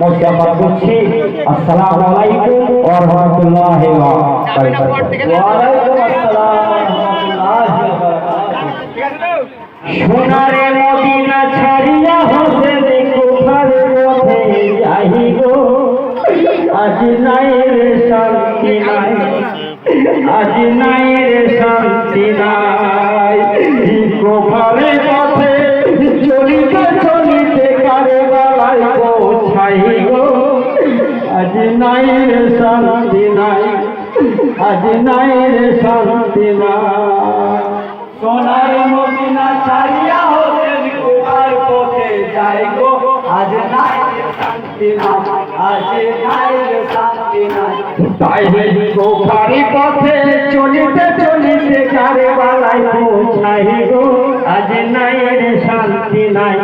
মোর্শিয়া পাঠ করছি আসসালামু আলাইকুম ওয়া রাহমাতুল্লাহি ওয়া বারাকাতুহু ওয়ালাইকুম আসসালাম ওয়া রাহমাতুল্লাহি ওয়া বারাকাতুহু সোনারে মদিনা আজ নাই রে শান্তি নাই সোনার মদিনা ছাড়িয়া হোসেন কুমার পথে যাই গো। আজ নাই রে শান্তি নাই আজ নাই শান্তি তাই গোপারি পথে চলিতে চলিতে কারে বালাই পৌঁছাই গো। আজ নাই রে শান্তি নাই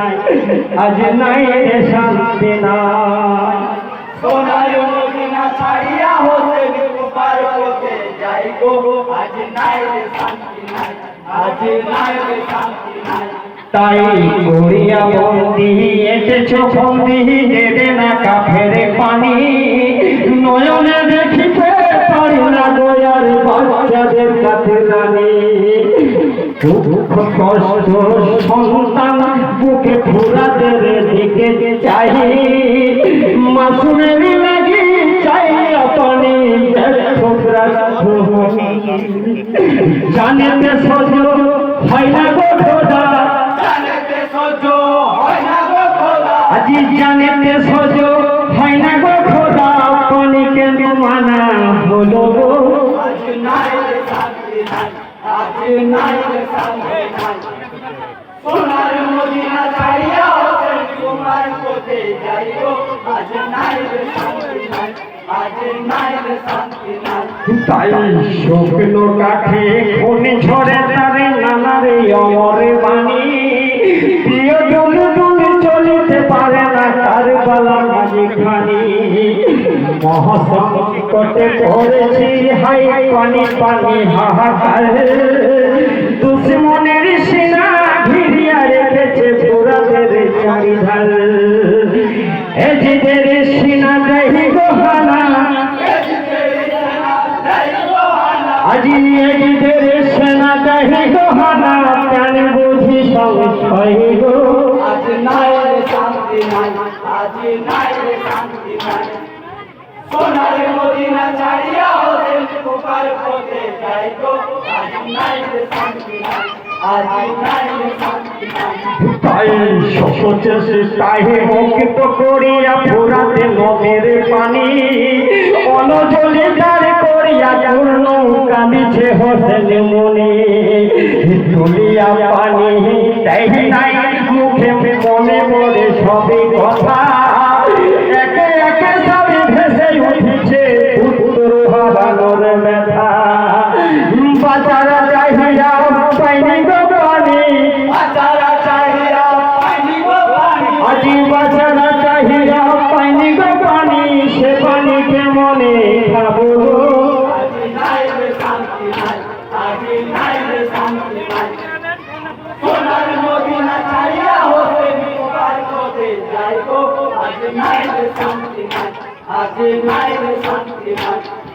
আজ নাই রে শান্তি নাই সোনার গো তাই করিয়া বন্দি বন্দি, দেবে না কাফের পানি। নয়নে দেখিতে পারি না দয়ার বাচ্চাদের কাছে জানি। দুঃখ, কষ্ট, সন্তান বুকে দিকে চাই। জানেতে সজ হয় না গো খোদা। জানেতে সহ্য হয় না গো খোদা। আজি জানেতে সজ হয় না গো খোদা। পানি কেন মানা হলো গো? আজ নাই শান্তি নাই আজ নাই শান্তি নাই। সোনার মদিনা ছাড়িয়া হোসেন কুমার পথে যাই গো আজ নাই শান্তি নাই। তাই শুকনো কাঠে খনি ঝরে তারে নানারে অমরে বাণী। প্রিয় জন তুমি চলিতে পারে না কারবালা মাঝে খানি মহাসংকটে পড়েছি হাই পানি পানি হাহাকার। আজি এজিদের সেনা দেহি গোহানা প্রাণ বুঝি সংশয় গো আজ নাই রে শান্তি নাই আজ নাই রে শান্তি নাই সোনার মদিনা ছাড়িয়া হোসেন কুমার পথে যাই গো আজ নাই রে শান্তি নাই আজ নাই রে শান্তি নাই তাই সচেষ্ট তাই মুক্ত করিয়া কাঁদিছে হোসেন মনে তুলিয়া পানি তাই নাই, মুখে মনে মনে সবই কথা। একে একে সবই ভেসে উঠছে উত্তর হারানোর ব্যথা। বাজারা চাহিয়া পাইনি গো পানি। আচারা চাহিয়া পাইনি গো পানি। আজি বাছারা চাহিয়া পাইনি গো পানি। সে পানি কেমনে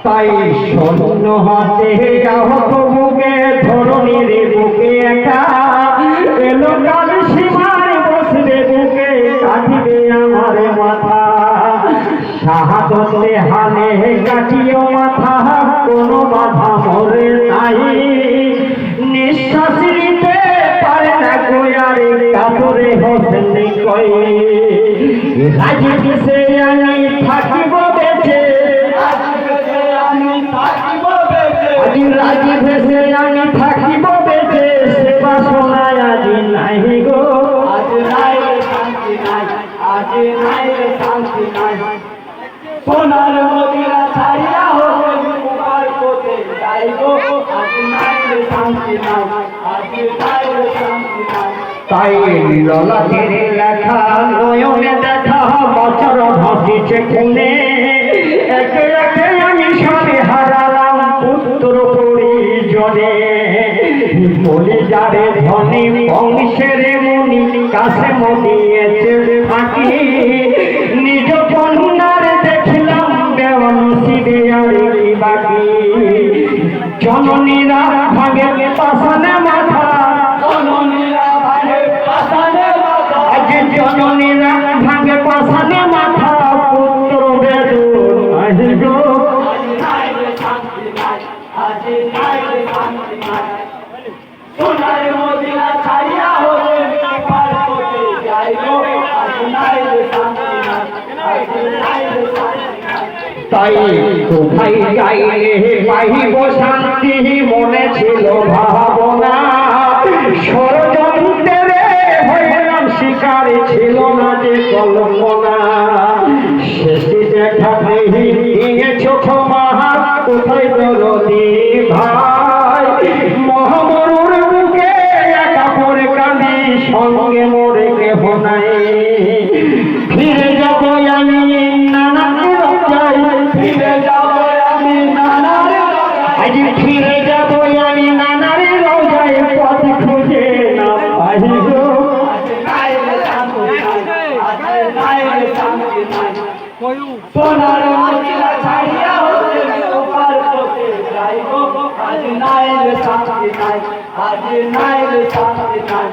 তাই স্বর্ণ হাতে আহত বুকে ধরণীর বুকে একা। এলো কাল সীমার বসবে বুকে কাটিবে আমার মাথা। শাহাদতে হালে কাটিও মাথা, কোনো বাধা মরে নাই। নিঃশ্বাস নিতে পারে না গোয়ারে কাতরে হোসেন কই। থাকিব বেঁচে। আজি রাজি তাই ললাটের লেখা বছর ভাসিছে খুনে একে একে আমি স্বামী হারালাম পুত্র পরিজনে বলি যারে ধনী বংশের মুনি কাছে মনিয়েছে ফাঁকি নিজ কন্যার দেখলাম দেওয়ান শিবে আর বাকি জননীরা ভাগে পাশানে মাথা তাই পাইব শান্তি মনে ছিল ভাবনা। ষড়যন্ত্রের হইলাম শিকারী ছিল না যে কল্পনা। নাই রে শান্তি নাই সোনার মদিনা আজ নাই রে শান্তি নাই আজ নাই রে শান্তি নাই